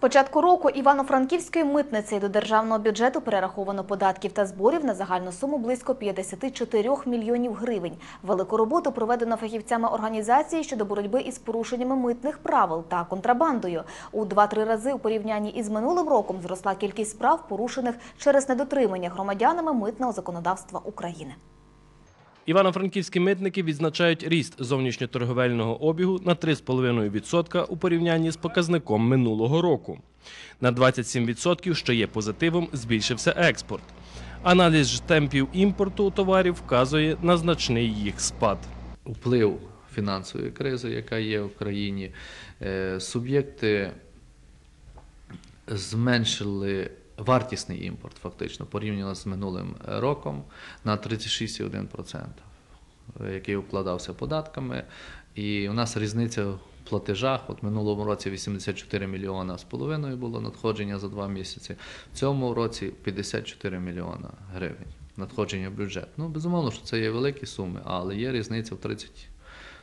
початку року Івано-Франківської митниці до державного бюджету перераховано податків та зборів на загальну суму близько 54 мільйонів гривень. Велику роботу проведено фахівцями організації щодо боротьби із порушеннями митних правил та контрабандою. У 2-3 рази у порівнянні із минулим роком зросла кількість справ, порушених через недотримання громадянами митного законодавства України. Івано-франківські митники відзначають ріст зовнішньоторговельного обігу на 3,5% у порівнянні з показником минулого року. На 27%, що є позитивом, збільшився експорт. Аналіз темпів імпорту товарів вказує на значний їх спад. вплив фінансової кризи, яка є в країні, е, суб'єкти зменшили вартісний імпорт фактично порівняно з минулим роком на 36,1%, е, який обкладався податками. І у нас різниця в платежах. От минулому році 84 мільйона з половиною було надходження за два місяці. В цьому році 54 мільйона гривень надходження в бюджет. Ну, безумовно, що це є великі суми, але є різниця в 30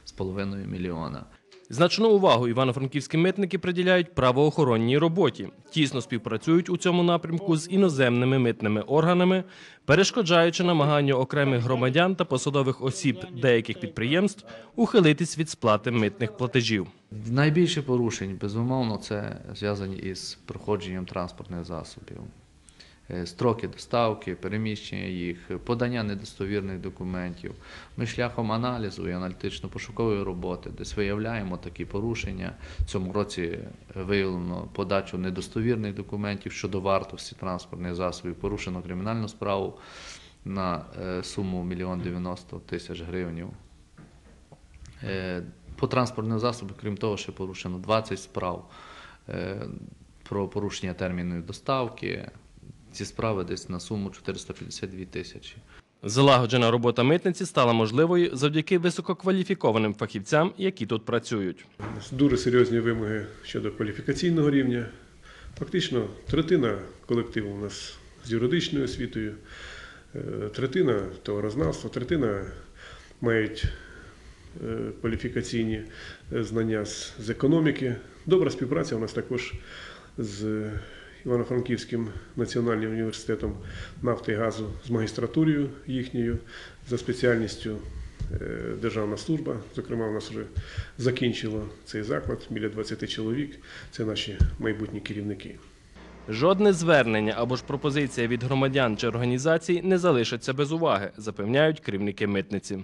з половиною мільйона. Значну увагу івано-франківські митники приділяють правоохоронній роботі. Тісно співпрацюють у цьому напрямку з іноземними митними органами, перешкоджаючи намаганню окремих громадян та посадових осіб деяких підприємств ухилитись від сплати митних платежів. Найбільше порушень, безумовно, це зв'язані із проходженням транспортних засобів. Е, Строки доставки, переміщення їх, подання недостовірних документів. Ми шляхом аналізу і аналітично-пошукової роботи десь виявляємо такі порушення. В цьому році виявлено подачу недостовірних документів щодо вартості транспортних засобів, порушено кримінальну справу на е, суму 1 мільйон 90 тисяч гривень. Е, По транспортним засобам, крім того, ще порушено 20 справ е, про порушення термінної доставки. Ці справи десь на суму 452 тисячі. Залагоджена робота митниці стала можливою завдяки висококваліфікованим фахівцям, які тут працюють. Дуже серйозні вимоги щодо кваліфікаційного рівня. Фактично, третина колективу у нас з юридичною освітою, е, третина товарознавства, третина мають е, кваліфікаційні е, знання з, з економіки. Добра співпраця у нас також з Івано-Франківським національним університетом нафти і газу з магістратурою їхньою за спеціальністю е, державна служба. Зокрема, у нас вже закінчило цей заклад біля 20 чоловік. Це наші майбутні керівники. Жодне звернення або ж пропозиція від громадян чи організацій не залишаться без уваги, запевняють керівники митниці.